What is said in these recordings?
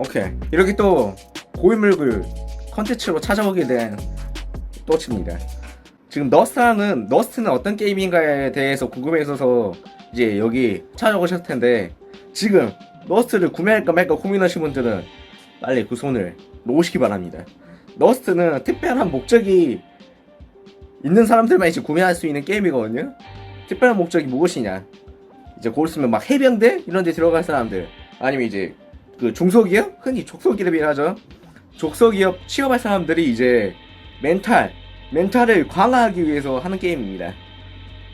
오케이 이렇게 또 고인물글 컨텐츠로 찾아오게 된 또치입니다. 지금 너스트는 너스트는 어떤 게임인가에 대해서 궁금해서 이제 여기 찾아오셨을 텐데 지금 너스트를 구매할까 말까 고민하신 분들은 빨리 그 손을 놓으시기 바랍니다. 너스트는 특별한 목적이 있는 사람들만 이제 구매할 수 있는 게임이거든요. 특별한 목적이 무엇이냐? 이제 곧 있으면 막 해병대 이런 데 들어갈 사람들 아니면 이제 그 중소기업 흔히 족소기업이라 하죠. 족소기업 취업할 사람들이 이제 멘탈 멘탈을 강화하기 위해서 하는 게임입니다.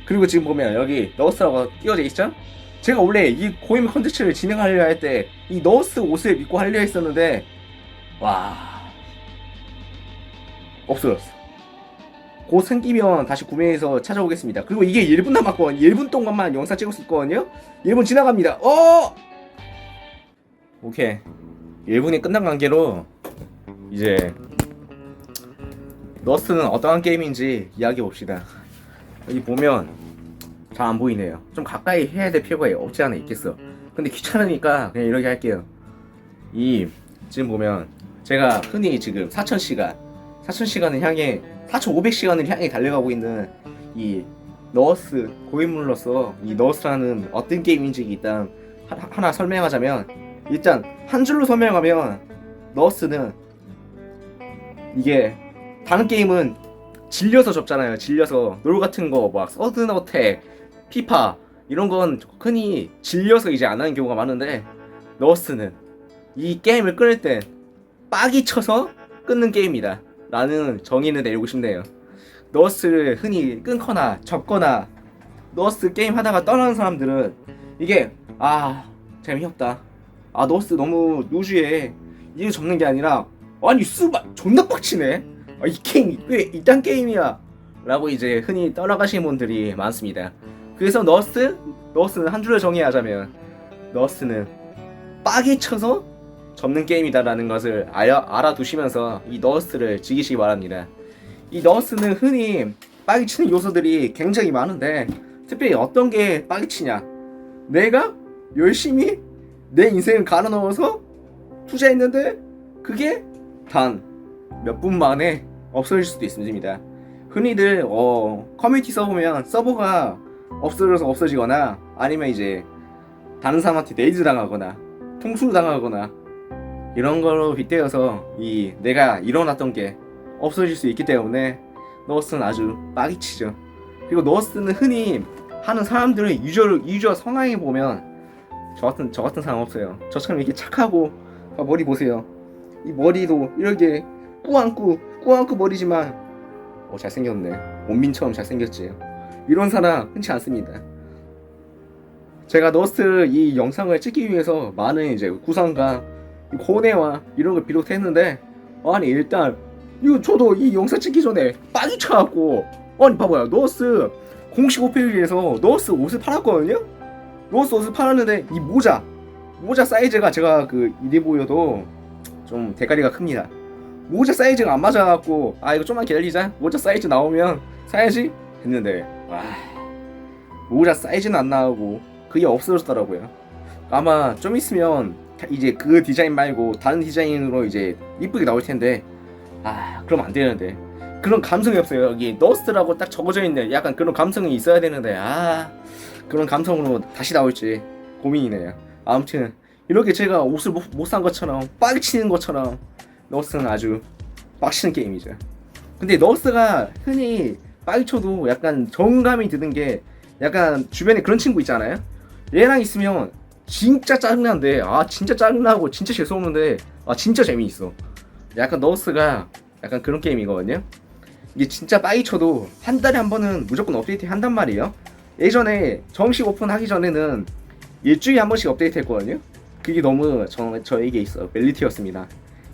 그리고 지금 보면 여기 너스라고 띄워져 있죠? 제가 원래 이 고임 컨텐츠를 진행하려 할 때 이 너스 옷을 입고 하려 했었는데 와 없어졌어. 곧 생기면 다시 구매해서 찾아오겠습니다. 그리고 이게 1분 남았거든요. 1분 동안만 영상 찍었었거든요. 1분 지나갑니다. 어! 오케이. 1분이 끝난 관계로 이제 너스는 어떠한 게임인지 이야기해 봅시다. 여기 보면 잘 안 보이네요. 좀 가까이 해야 될 필요가 없지 않아 있겠어. 근데 귀찮으니까 그냥 이렇게 할게요. 이 지금 보면 제가 흔히 지금 4,000시간, 4,000시간을 향해 4,500시간을 향해 달려가고 있는 이 너스 고인물로서 이 너스라는 어떤 게임인지 일단 하- 하나 설명하자면 일단 한 줄로 설명하면 너스는 이게 다른 게임은 질려서 접잖아요. 질려서 롤 같은 거 막 서든 어택, 피파 이런 건 흔히 질려서 이제 안 하는 경우가 많은데 너스는 이 게임을 끊을 땐 빡이 쳐서 끊는 게임이다. 라는 정의를 내리고 싶네요. 너스를 흔히 끊거나 접거나 너스 게임 하다가 떠나는 사람들은 이게 아 재미없다. 아 너스 너무 루즈해. 이게 접는 게 아니라 아니 수바 존나 빡치네. 아, 이 게임 왜 이딴 게임이야? 라고 이제 흔히 떠나가시는 분들이 많습니다. 그래서 너스 너스는 한 줄로 정의하자면 너스는 빡이 쳐서 접는 게임이다라는 것을 알아, 알아두시면서 이 너스를 즐기시기 바랍니다. 이 너스는 흔히 빡이 치는 요소들이 굉장히 많은데 특별히 어떤 게 빡이 치냐? 내가 열심히 내 인생을 갈아 넣어서 투자했는데 그게 단 몇 분 만에 없어질 수도 있습니다. 흔히들 어, 커뮤니티 써보면 서버가 없어져서 없어지거나 아니면 이제 다른 사람한테 네이즈 당하거나 통수 당하거나 이런 거로 빗대어서 이 내가 일어났던 게 없어질 수 있기 때문에 너스는 아주 빡이 치죠. 그리고 너스는 흔히 하는 사람들의 유저 유저 성향에 보면 저 같은 저 같은 사람 없어요. 저처럼 이렇게 착하고 아, 머리 보세요. 이 머리도 이렇게 꾸안꾸 꾸안꾸 머리지만 어 잘생겼네. 원민처럼 잘생겼지. 이런 사람 흔치 않습니다. 제가 너스트 이 영상을 찍기 위해서 많은 이제 구상과 이 고뇌와 이런 걸 비롯했는데 아니 일단 이거 저도 이 영상 찍기 전에 빠지 쳐갖고 아니 봐봐요 너스 공식 오페이지에서 너스 옷을 팔았거든요 너스 옷을 팔았는데 이 모자 모자 사이즈가 제가 그 이리 보여도 좀 대가리가 큽니다. 모자 사이즈가 안 맞아갖고 아 이거 좀만 기다리자. 모자 사이즈 나오면 사야지 했는데 와 모자 사이즈는 안 나오고 그게 없어졌더라고요. 아마 좀 있으면 이제 그 디자인 말고 다른 디자인으로 이제 이쁘게 나올 텐데 아 그럼 안 되는데. 그런 감성이 없어요. 여기 너스트라고 딱 적어져 있는데 약간 그런 감성이 있어야 되는데 아 그런 감성으로 다시 나올지 고민이네요. 아무튼 이렇게 제가 옷을 못 산 것처럼 빡치는 것처럼 너스는 아주 빡치는 게임이죠. 근데 너스가 흔히 빡쳐도 약간 정감이 드는 게 약간 주변에 그런 친구 있잖아요. 얘랑 있으면 진짜 짜증나는데 아 진짜 짜증나고 진짜 재수없는데 아 진짜 재미있어. 약간 너스가 약간 그런 게임이거든요. 이게 진짜 빠이 쳐도 한 달에 한 번은 무조건 업데이트 한단 말이에요 예전에 정식 오픈하기 전에는 일주일에 한 번씩 업데이트 했거든요. 그게 너무 저, 저에게 있어 멜리티였습니다.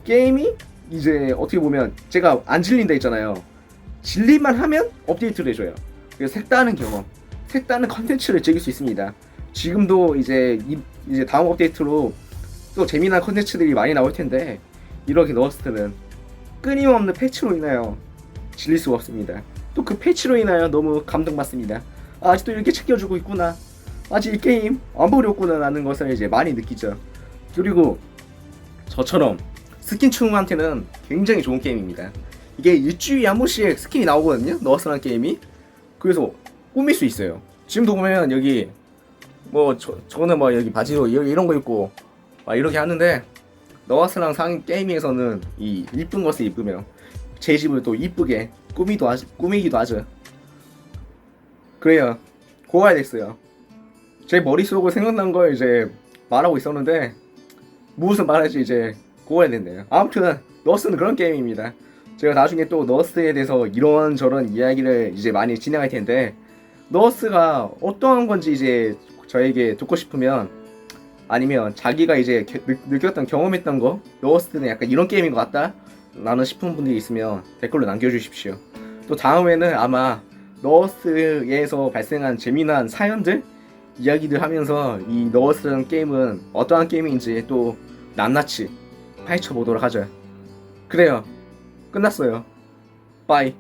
게임이 이제 어떻게 보면 제가 안 질린다 했잖아요. 질리만 하면 업데이트를 해줘요. 그래서 색다른 경험 색다른 컨텐츠를 즐길 수 있습니다. 지금도 이제 이, 이제 다음 업데이트로 또 재미난 컨텐츠들이 많이 나올 텐데 이렇게 넣었을 때는 끊임없는 패치로 인하여 질릴 수가 없습니다. 또 그 패치로 인하여 너무 감동받습니다. 아, 아직도 이렇게 챙겨주고 있구나. 아직 이 게임 안 버렸구나 라는 것을 이제 많이 느끼죠. 그리고 저처럼 스킨충한테는 굉장히 좋은 게임입니다. 이게 일주일에 한 번씩 스킨이 나오거든요. 너스라는 게임이. 그래서 꾸밀 수 있어요. 지금도 보면 여기 뭐 저, 저는 뭐 여기 바지로 이- 이런 거 입고 막 이렇게 하는데 너스랑 상 게임에서는 이 이쁜 것을 입으면 제 집을 또 이쁘게 꾸미도 하지, 꾸미기도 하죠. 그래요. 고가야 됐어요. 제 머릿속으로 생각난 걸 이제 말하고 있었는데 무슨 말할지 이제 고가야 됐네요. 아무튼 너스는 그런 게임입니다. 제가 나중에 또 너스에 대해서 이런저런 이야기를 이제 많이 진행할 텐데 너스가 어떠한 건지 이제 저에게 듣고 싶으면 아니면 자기가 이제 느꼈던 경험했던 거 너스는 약간 이런 게임인 것 같다 나는 싶은 분들이 있으면 댓글로 남겨주십시오. 또 다음에는 아마 너스에서 발생한 재미난 사연들 이야기들 하면서 이 너스라는 게임은 어떠한 게임인지 또 낱낱이 파헤쳐 보도록 하죠. 그래요. 끝났어요. 빠이.